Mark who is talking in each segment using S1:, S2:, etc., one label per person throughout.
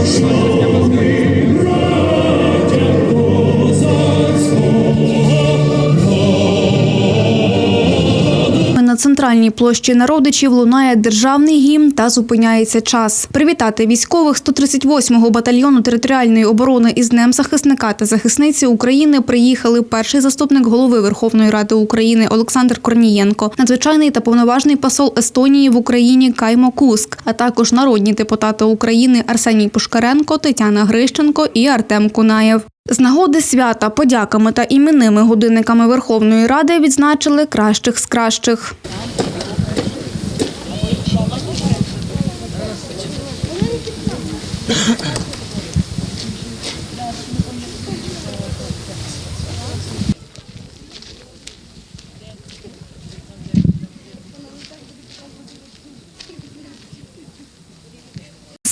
S1: На центральній площі народичів лунає державний гімн та зупиняється час. Привітати військових 138-го батальйону територіальної оборони із Днем захисника та захисниці України приїхали перший заступник голови Верховної Ради України Олександр Корнієнко, надзвичайний та повноважний посол Естонії в Україні Каймо Куск, а також народні депутати України Арсеній Пушкаренко, Тетяна Грищенко і Артем Кунаєв. З нагоди свята подяками та іменними годинниками Верховної Ради відзначили кращих з кращих.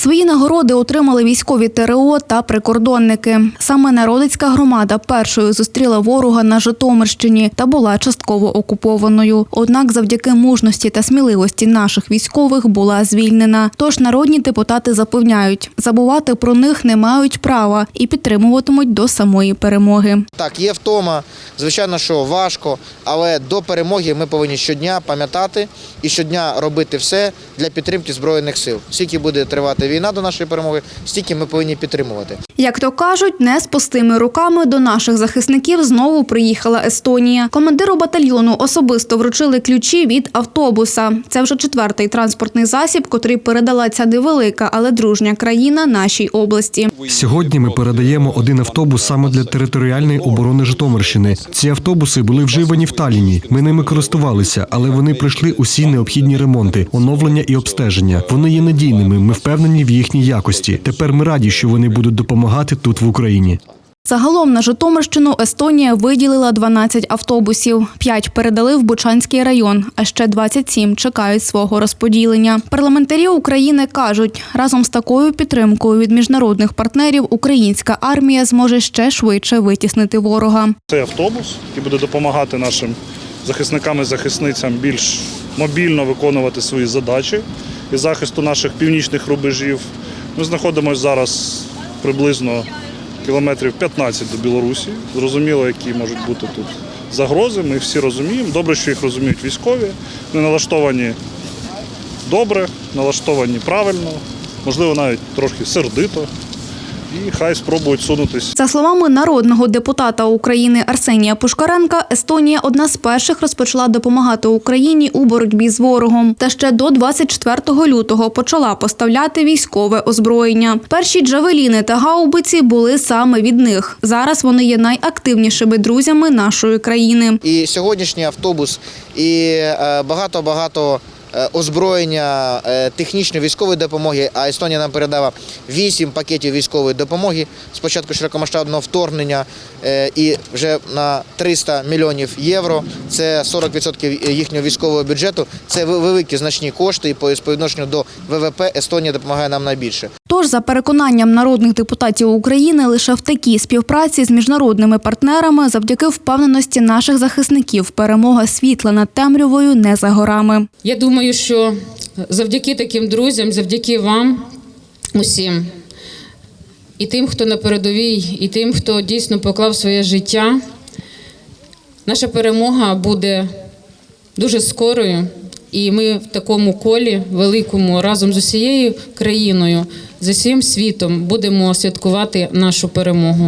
S1: Свої нагороди отримали військові ТРО та прикордонники. Саме народицька громада першою зустріла ворога на Житомирщині та була частково окупованою. Однак, завдяки мужності та сміливості наших військових була звільнена. Тож народні депутати запевняють, забувати про них не мають права і підтримуватимуть до самої перемоги.
S2: Так, є втома, звичайно, що важко, але до перемоги ми повинні щодня пам'ятати і щодня робити все для підтримки збройних сил. Скільки буде тривати війна до нашої перемоги, стільки ми повинні підтримувати.
S1: Як то кажуть, не з пустими руками до наших захисників знову приїхала Естонія. Командиру батальйону особисто вручили ключі від автобуса. Це вже четвертий транспортний засіб, котрий передала ця невелика, але дружня країна нашій області.
S3: Сьогодні ми передаємо один автобус саме для територіальної оборони Житомирщини. Ці автобуси були вживані в Талліні. Ми ними користувалися, але вони пройшли усі необхідні ремонти, оновлення і обстеження. Вони є надійними. Ми впевнені в їхній якості. Тепер ми раді, що вони будуть допомагати тут в Україні.
S1: Загалом на Житомирщину Естонія виділила 12 автобусів. П'ять передали в Бучанський район, а ще 27 чекають свого розподілення. Парламентарі України кажуть, разом з такою підтримкою від міжнародних партнерів українська армія зможе ще швидше витіснити ворога.
S4: Цей автобус, який буде допомагати нашим захисникам і захисницям більш мобільно виконувати свої задачі і захисту наших північних рубежів. Ми знаходимося зараз приблизно кілометрів 15 до Білорусі. Зрозуміло, які можуть бути тут загрози. Ми всі розуміємо. Добре, що їх розуміють військові. Вони налаштовані добре, налаштовані правильно, можливо, навіть трошки сердито. І хай спробують сунутись
S1: За словами народного депутата України Арсенія Пушкаренка, Естонія одна з перших розпочала допомагати Україні у боротьбі з ворогом. Та ще до 24 лютого почала поставляти військове озброєння. Перші джавеліни та гаубиці були саме від них. Зараз вони є найактивнішими друзями нашої країни.
S2: І сьогоднішній автобус, і е, багато-багато е, озброєння е, технічної військової допомоги. А Естонія нам передала 8 пакетів військової допомоги з початку широкомасштабного вторгнення е, і вже на 300 мільйонів євро. Це 40% їхнього військового бюджету. Це великі значні кошти. І по по відношенню до ВВП Естонія допомагає нам найбільше.
S1: Тож, за переконанням народних депутатів України, лише в такій співпраці з міжнародними партнерами, завдяки впевненості наших захисників, перемога світла над темрявою не за горами.
S5: Я думаю, що завдяки таким друзям, завдяки вам усім, і тим, хто на передовій, і тим, хто дійсно поклав своє життя, наша перемога буде дуже скорою. І ми в такому колі великому разом з усією країною, з усім світом будемо святкувати нашу перемогу.